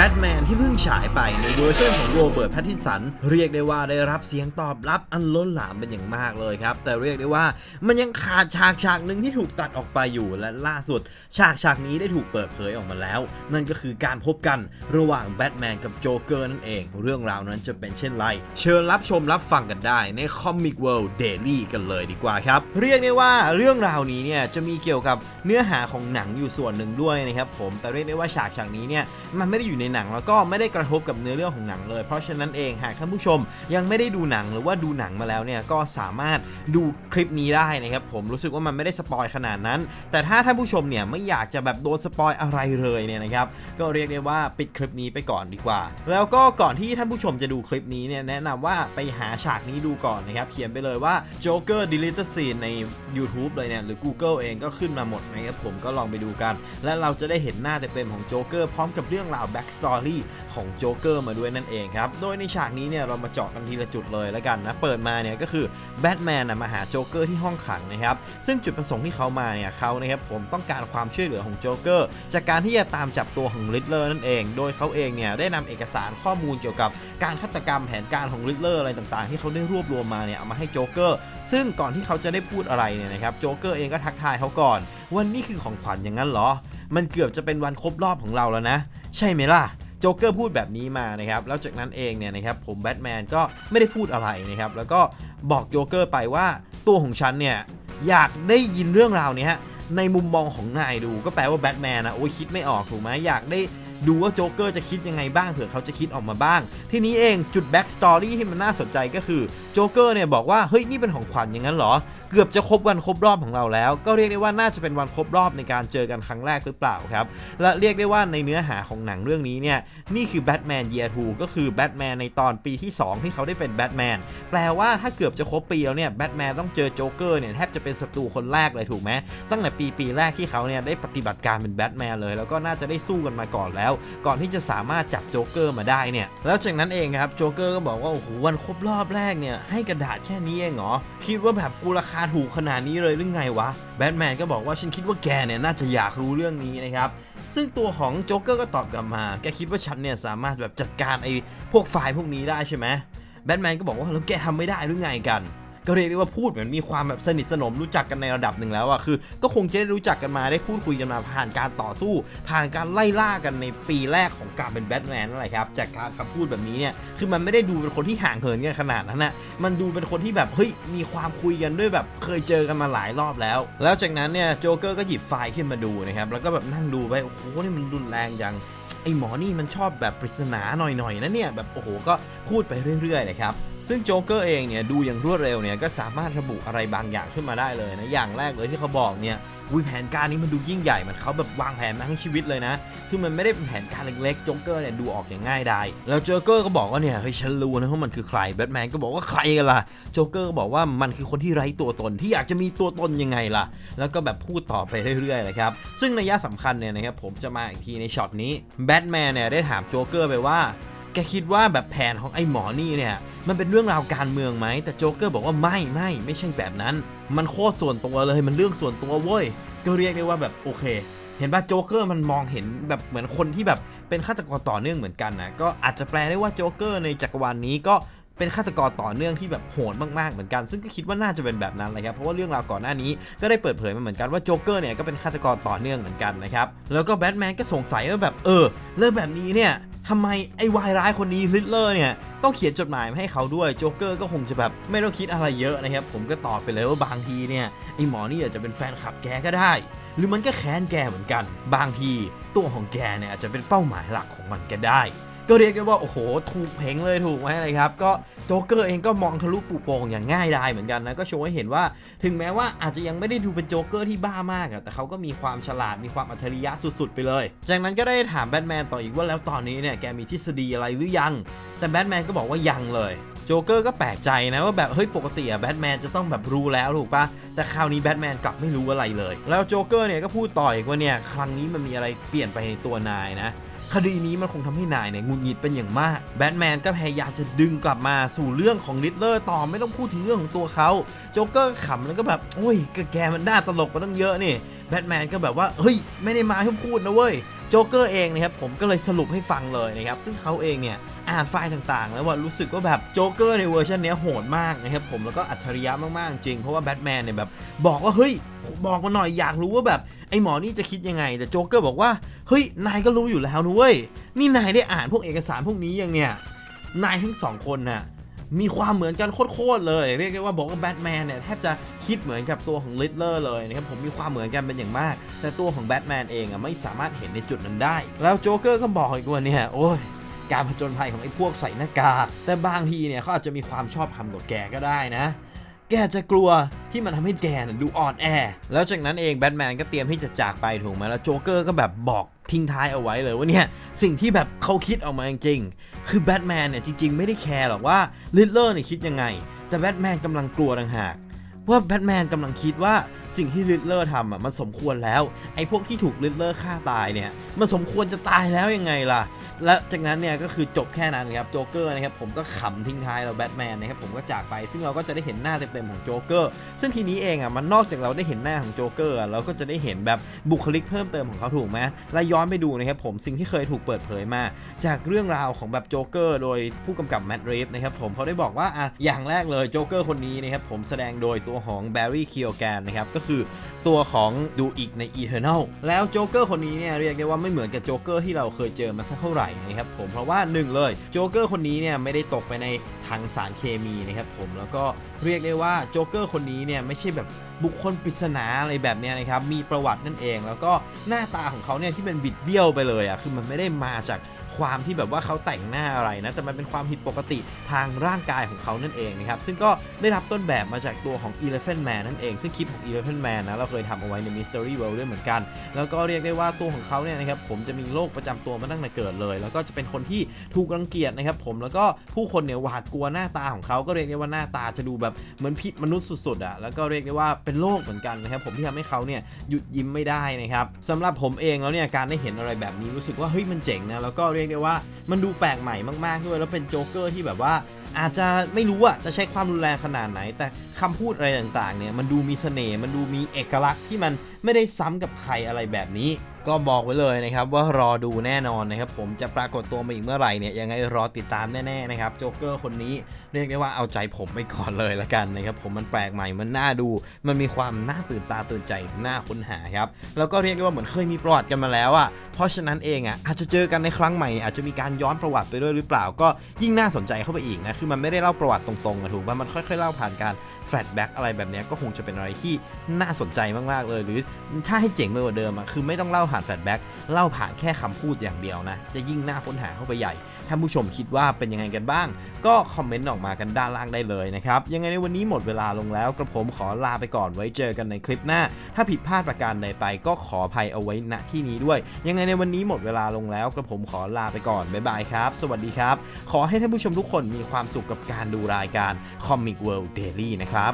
แบทแมนที่เพิ่งฉายไปในเวอร์ชันของโรเบิร์ตแพตตินสัน เรียกได้ว่าได้รับเสียงตอบรับอันล้นหลามเป็นอย่างมากเลยครับ แต่เรียกได้ว่ามันยังขาดฉากฉากหนึ่งที่ถูกตัดออกไปอยู่และล่าสุด ฉากฉากนี้ได้ถูกเปิดเผยออกมาแล้ว นั่นก็คือการพบกันระหว่างแบทแมนกับโจเกอร์นั่นเอง เรื่องราวนั้นจะเป็นเช่นไร เชิญรับชมรับฟังกันได้ใน Comic World Daily กันเลยดีกว่าครับ เรียกได้ว่าเรื่องราวนี้เนี่ยจะมีเกี่ยวกับเนื้อหาของหนังอยู่ส่วนหนึ่งด้วยนะครับผมแต่เรียกได้ว่าฉากฉากนี้เนี่ยมันไม่ได้อยู่ในหนัง แล้วก็ไม่ได้กระทบกับเนื้อเรื่องของหนังเลย เพราะฉะนั้นเองหากท่านผู้ชมยังไม่ได้ดูหนังหรือว่าดูหนังมาแล้วเนี่ยก็สามารถดูคลิปนี้ได้นะครับผมรู้สึกว่ามันไม่ได้สปอยขนาดนั้น แต่ถ้าท่านผู้ชมเนี่ยไม่อยากจะแบบโดนสปอยอะไรเลยเนี่ยนะครับก็เรียกได้ว่าปิดคลิปนี้ไปก่อนดีกว่า แล้วก็ก่อนที่ท่านผู้ชมจะดูคลิปนี้เนี่ยแนะนำว่าไปหาฉากนี้ดูก่อนนะครับเขียนไปเลยว่า Joker Deleted Scene ใน YouTube เลยเนี่ยหรือ Google เองก็ขึ้นมาหมดนะครับผมก็ลองไปดูกัน และเราจะได้เห็นหน้าเต็มๆของโจ๊กเกอร์พร้อมกับเรื่องราว Back Story ของโจ๊กเกอร์มาด้วยนั่นเองครับ โดยในฉากนี้เนี่ยเรามาเจาะกันทีละจุดเลยแล้วกันนะ เปิดมาเนี่ยก็คือแบทแมนมาหาโจ๊กเกอร์ที่ห้องขังนะครับ ซึ่งจุดประสงค์ที่เขามาเนี่ยเขานะครับผมต้องการความช่วยเหลือของโจ๊กเกอร์จากการที่จะตามจับตัวของริดเลอร์นั่นเอง โดยเขาเองเนี่ยได้นำเอกสารข้อมูลเกี่ยวกับการฆาตกรรมแผนการของริดเลอร์อะไรต่างๆ ที่เขาได้รวบรวมมาเนี่ยเอามาให้โจ๊กเกอร์ ซึ่งก่อนที่เขาจะได้พูดอะไรเนี่ยนะครับ โจ๊กเกอร์เองก็ทักทายเขาก่อนว่านี่คือของขวัญอย่างนั้นเหรอ มันเกือบจะเป็นวันครบรอบของเราแล้วนะ ใช่ไหมล่ะโจ๊กเกอร์พูดแบบนี้มานะครับ แล้วจากนั้นเองเนี่ยนะครับผมแบทแมนก็ไม่ได้พูดอะไรนะครับ แล้วก็บอกโจ๊กเกอร์ไปว่าตัวของฉันเนี่ยอยากได้ยินเรื่องราวนี้ยในมุมมองของนายดู ก็แปลว่าแบทแมนนะโอ้ยคิดไม่ออกถูกไหมอยากได้ ดูว่าโจ๊กเกอร์จะคิดยังไงบ้างเผื่อเขาจะคิดออกมาบ้าง ทีนี้เองจุดแบ็กสตอรี่ที่มันน่าสนใจก็คือโจ๊กเกอร์เนี่ยบอกว่าเฮ้ยนี่เป็นของขวัญอย่างนั้นเหรอ เกือบจะครบวันครบรอบของเราแล้ว ก็เรียกได้ว่าน่าจะเป็นวันครบรอบในการเจอกันครั้งแรกหรือเปล่าครับ และเรียกได้ว่าในเนื้อหาของหนังเรื่องนี้เนี่ยนี่คือแบทแมนเยียร์ทูก็คือแบทแมนในตอนปีที่ 2 ที่เขาได้เป็นแบทแมนแปลว่าถ้าเกือบจะครบปีแล้วเนี่ยแบทแมนต้องเจอโจ๊กเกอร์เนี่ยแทบจะเป็นศัตรูคนแรกเลยถูกไหมตั้งแต่ปีปีแรกที่เขาเนี่ยได้ปฏิบัติการเป็นแบทแมนเลยแล้วก็น่าจะได้สู้กันมาก่อนแล้วก่อนที่จะสามารถจับโจ๊กเกอร์มาได้เนี่ย แล้วจากนั้นเองครับโจ๊กเกอร์ก็บอกว่าโอ้โหวันครบรอบแรกเนี่ยให้กระดาษแค่นี้เองเหรอคิดว่าแบบกูราคาถูกขนาดนี้เลยหรือไงวะแบทแมนก็บอกว่าฉันคิดว่าแกเนี่ยน่าจะอยากรู้เรื่องนี้นะครับซึ่งตัวของโจ๊กเกอร์ก็ตอบกลับมา แกคิดว่าฉันเนี่ยสามารถแบบจัดการไอ้พวกไฟล์พวกนี้ได้ใช่ไหมแบทแมนก็บอกว่าแล้วแกทำไม่ได้หรือไงกัน ก็เรียกได้ว่าพูดเหมือนมีความแบบสนิทสนมรู้จักกันในระดับหนึ่งแล้วอะคือ ก็คงจะได้รู้จักกันมาได้พูดคุยกันมาผ่านการต่อสู้ ผ่านการไล่ล่ากันในปีแรกของการเป็นแบทแมนนั่นแหละครับจากการคำพูดแบบนี้เนี่ยคือมันไม่ได้ดูเป็นคนที่ห่างเหินกันขนาดนั้นนะมันดูเป็นคนที่แบบเฮ้ยมีความคุยกันด้วยแบบเคยเจอกันมาหลายรอบแล้ว แล้วจากนั้นเนี่ยโจเกอร์ก็หยิบไฟล์ขึ้นมาดูนะครับแล้วก็แบบนั่งดูไปโอ้โหนี่มันรุนแรงจัง อหมอนี่มันชอบแบบปริศนาหน่อยๆนะเนี่ยแบบโอ้โหก็พูดไปเรื่อยๆนะครับซึ่งโจ๊กเกอร์เองเนี่ยดูอย่างรวดเร็วเนี่ยก็สามารถระบุอะไรบางอย่างขึ้นมาได้เลยนะอย่างแรกเลยที่เขาบอกเนี่ยวิแผนการนี้มันดูยิ่งใหญ่มันเขาแบบวางแผนมาทั้งชีวิตเลยนะคือมันไม่ได้เป็นแผนการเล็กๆโจ๊กเกอร์เนี่ยดูออกอย่างง่ายดายแล้วโจ๊กเกอร์ก็บอกว่าเนี่ยเฮ้ยฉันรู้นะว่ามันคือใครแบทแมนก็บอกว่าใครกันล่ะโจ๊กเกอร์ก็บอกว่ามันคือคนที่ไร้ตัวตนที่อยากจะมีตัวตนยังไงล่ะ แล้วก็แบบพูดต่อไปเรื่อยๆเลยครับซึ่งในยะสำคัญเนี่ยนะครับผมจะมาอีกทีในช็อตนี้แบทแมนเนี่ยได้ถามโจ๊กเกอร์ไปว่า แกคิดว่าแบบแผนของไอ้หมอนี่เนี่ยมันเป็นเรื่องราวการเมืองไหม แต่โจ๊กเกอร์บอกว่าไม่ไม่ไม่ใช่แบบนั้น มันโคตรส่วนตัวเลยมันเรื่องส่วนตัวเว้ย ก็เรียกได้ว่าแบบโอเค เห็นป่ะโจ๊กเกอร์มันมองเห็นแบบเหมือนคนที่แบบเป็นฆาตกรต่อเนื่องเหมือนกันนะก็อาจจะแปลได้ว่าโจ๊กเกอร์ในจักรวาลนี้ก็ เป็นฆาตกรต่อเนื่องที่แบบโหดมากๆเหมือนกัน ซึ่งก็คิดว่าน่าจะเป็นแบบนั้นเลยครับเพราะว่าเรื่องราวก่อนหน้านี้ก็ได้เปิดเผยมาเหมือนกันว่าโจ๊กเกอร์เนี่ยก็เป็นฆาตกรต่อเนื่องเหมือนกันนะครับแล้วก็แบทแมนก็สงสัยว่าแบบเออเรื่องแบบนี้เนี่ยทำไมไอ้วายร้ายคนนี้ลิตเลอร์เนี่ยต้องเขียนจดหมายมาให้เขาด้วยโจ๊กเกอร์ก็คงจะแบบไม่ต้องคิดอะไรเยอะนะครับ ผมก็ตอบไปเลยว่าบางทีเนี่ยไอ้หมอนี่อาจจะเป็นแฟนคลับแกก็ได้ หรือมันก็แค้นแกเหมือนกัน บางทีตัวของแกเนี่ยอาจจะเป็นเป้าหมายหลักของมันก็ได้ ก็เรียกได้ว่าโอ้โหถูกเพงเลยถูกไหมอะไรครับก็โจ๊กเกอร์เองก็มองทะลุปูโป่งอย่างง่ายดายเหมือนกันนะก็โชว์ให้เห็นว่า ถึงแม้ว่าอาจจะยังไม่ได้ดูเป็นโจ๊กเกอร์ที่บ้ามากอะแต่เขาก็มีความฉลาดมีความอัจฉริยะสุดๆ ไปเลย จากนั้นก็ได้ถามแบทแมนต่ออีกว่าแล้วตอนนี้เนี่ยแกมีทฤษฎีอะไรหรือยัง แต่แบทแมนก็บอกว่ายังเลยโจ๊กเกอร์ก็แปลกใจนะว่าแบบเฮ้ยปกติอะแบทแมนจะต้องแบบรู้แล้วถูกปะแต่คราวนี้แบทแมนกลับไม่รู้อะไรเลย แล้วโจ๊กเกอร์เนี่ยก็พูดต่ออีกว่าเนี่ยครั้งนี้มันมีอะไรเปลี่ยนไปในตัวนายนะ คดีนี้มันคงทำให้นายเนี่ยงุดหงิดเป็นอย่างมาก แบทแมนก็พยายามจะดึงกลับมาสู่เรื่องของลิตเลอร์ต่อไม่ต้องพูดถึงเรื่องของตัวเขาโจ๊กเกอร์ขำแล้วก็แบบโอ้ยก็แกมันน่าตลกกว่าตั้งเยอะนี่แบทแมนก็แบบว่าเฮ้ยไม่ได้มาให้พูดนะเว้ยโจ๊กเกอร์เองนะครับผมก็เลยสรุปให้ฟังเลยนะครับซึ่งเขาเองเนี่ยอ่านไฟล์ต่างๆ แล้วว่ารู้สึกว่าแบบโจ๊กเกอร์ในเวอร์ชันนี้โหดมากนะครับผมแล้วก็อัจฉริยะมากๆจริงเพราะว่าแบทแมนเนี่ยแบบบอกว่าเฮ้ยบอกมาหน่อยอยากรู้ว่าแบบ ไอหมอนี่จะคิดยังไง แต่โจ๊กเกอร์บอกว่า เฮ้ย นายก็รู้อยู่แล้วนะเว้ย นี่นายได้อ่านพวกเอกสารพวกนี้ยังเนี่ย นายทั้งสองคนน่ะ มีความเหมือนกันโคตรเลย เรียกได้ว่าบอกว่าแบทแมนเนี่ยแทบจะคิดเหมือนกับตัวของลิตเลอร์เลยนะครับ ผมมีความเหมือนกันเป็นอย่างมาก แต่ตัวของแบทแมนเองอะไม่สามารถเห็นในจุดนั้นได้ แล้วโจ๊กเกอร์ก็บอกอีกว่าเนี่ย โอ้ยการผจญภัยของไอ้พวกใส่หน้ากาก แต่บางทีเนี่ยเขาอาจจะมีความชอบทำกับแกก็ได้นะ แกจะกลัว ที่มันทำให้แกน่ะดูอ่อนแอ แล้วจากนั้นเองแบทแมนก็เตรียมที่จะจากไปถูกไหมแล้วโจ๊กเกอร์ก็แบบบอกทิ้งท้ายเอาไว้เลยว่าเนี่ย สิ่งที่แบบเขาคิดออกมาจริงๆคือแบทแมนเนี่ยจริงๆ ไม่ได้แคร์หรอกว่าลิตเลอร์เนี่ยคิดยังไง แต่แบทแมนกำลังกลัวต่างหากว่าแบทแมนกำลังคิดว่าสิ่งที่ลิเลอร์ทำอะมันสมควรแล้ว ไอ้พวกที่ถูกลิเลอร์ฆ่าตายเนี่ย มันสมควรจะตายแล้วยังไงล่ะ และจากนั้นเนี่ยก็คือจบแค่นั้นครับโจ๊กเกอร์นะครับผมก็ขำทิ้งท้ายเราแบทแมนนะครับผมก็จากไป ซึ่งเราก็จะได้เห็นหน้าเต็มๆของโจ๊กเกอร์ซึ่งทีนี้เองอะมันนอกจากเราได้เห็นหน้าของโจ๊กเกอร์เราก็จะได้เห็นแบบบุคลิกเพิ่มเติมของเขาถูกไหมและย้อนไปดูนะครับผมสิ่งที่เคยถูกเปิดเผยมา จากเรื่องราวของแบบโจ๊กเกอร์โดยผู้กำกับแมดรีฟนะครับผมเขาได้บอกว่าอะอย่างแรกเลยโจ๊กเกอร์คนนี้นะครับผมแสดงโดยตัวของแบร์รี่คิโอแกนนะครับก็คือตัวของดูอีกใน Eternal แล้วโจ๊กเกอร์คนนี้เนี่ยเรียกได้ว่าไม่เหมือนกับโจ๊กเกอร์ที่เราเคยเจอมาสักเท่าไหร่นะครับผมเพราะว่าหนึ่งเลยโจ๊กเกอร์คนนี้เนี่ยไม่ได้ตกไปในทางสารเคมีนะครับผมแล้วก็เรียกได้ว่าโจ๊กเกอร์คนนี้เนี่ยไม่ใช่แบบบุคคลปริศนาอะไรแบบนี้นะครับมีประวัตินั่นเอง แล้วก็หน้าตาของเขาเนี่ยที่เป็นบิดเบี้ยวไปเลยอะคือมันไม่ได้มาจาก ความที่แบบว่าเขาแต่งหน้าอะไรนะ แต่มันเป็นความผิดปกติทางร่างกายของเขานั่นเองนะครับ ซึ่งก็ได้รับต้นแบบมาจากตัวของ Elephant Man นั่นเอง ซึ่งคลิปของ Elephant Man นะ เราเคยทำเอาไว้ใน Mystery World ด้วยเหมือนกัน แล้วก็เรียกได้ว่าตัวของเขาเนี่ยนะครับผมจะมีโรคประจำตัวมาตั้งแต่เกิดเลย แล้วก็จะเป็นคนที่ถูกรังเกียจนะครับผมแล้วก็ผู้คนเนี่ยหวาดกลัวหน้าตาของเขาก็เรียกได้ว่าหน้าตาจะดูแบบเหมือนผิดมนุษย์สุดๆอะแล้วก็เรียกได้ว่าเป็นโรคเหมือนกันนะครับผมที่ทำให้เขาเนี่ยหยุดยิ้มไม่ได้นะครับสำหรับผมเองแล้วเนี่ยการได้เห็นอะไรแบบนี้รู้สึกว่าเฮ้ยมันเจ๋งนะแล้วก็เรียกได้ว่ามันดูแปลกใหม่มากๆด้วย แล้วเป็นโจ๊กเกอร์ที่แบบว่าอาจจะไม่รู้อะจะใช้ความรุนแรงขนาดไหน แต่คำพูดอะไรต่างๆเนี่ยมันดูมีเสน่ห์มันดูมีเอกลักษณ์ที่มันไม่ได้ซ้ำกับใครอะไรแบบนี้ก็บอกไว้เลยนะครับว่ารอดูแน่นอนนะครับผมจะปรากฏตัวมาอีกเมื่อไหร่เนี่ยยังไงรอติดตามแน่ๆนะครับโจ๊กเกอร์คนนี้เรียกได้ว่าเอาใจผมไปก่อนเลยละกันนะครับผมมันแปลกใหม่มันน่าดู มันมีความน่าตื่นตาตื่นใจน่าค้นหาครับแล้วก็เรียกได้ว่าเหมือนเคยมีประวัติกันมาแล้วอะเพราะฉะนั้นเองอะอาจจะเจอกันในครั้งใหม่อาจจะมีการย้อนประวัติไปด้วยหรือเปล่า ก็ยิ่งน่าสนใจเข้าไปอีกนะคือมันไม่ได้เล่าประวัติตรงๆอะถูกป่ะมันค่อยๆเล่าผ่านการแฟลชแบ็กอะไรแบบนี้ก็คงจะเป็นอะไรที่น่าสนใจมากๆเลย หรือถ้าให้เจ๋งไปกว่าเดิมอะคือไม่ต้องเล่าผ่านแฟลชแบ็กเล่าผ่านแค่คำพูดอย่างเดียวนะ จะยิ่งน่าค้นหาเข้าไปใหญ่ถ้าผู้ชมคิดว่าเป็นยังไงกันบ้าง ก็คอมเมนต์ออกมากันด้านล่างได้เลยนะครับ ยังไงในวันนี้หมดเวลาลงแล้วกระผมขอลาไปก่อนไว้เจอกันในคลิปหน้า ถ้าผิดพลาดประการใดไปก็ขออภัยเอาไว้ณที่นี้ด้วย ยังไงในวันนี้หมดเวลาลงแล้วกระผมขอลาไปก่อนบ๊ายบายครับ สวัสดีครับ ขอให้ท่านผู้ชมทุกคนมีความสุขกับการดูรายการ Comic World Daily นะครับ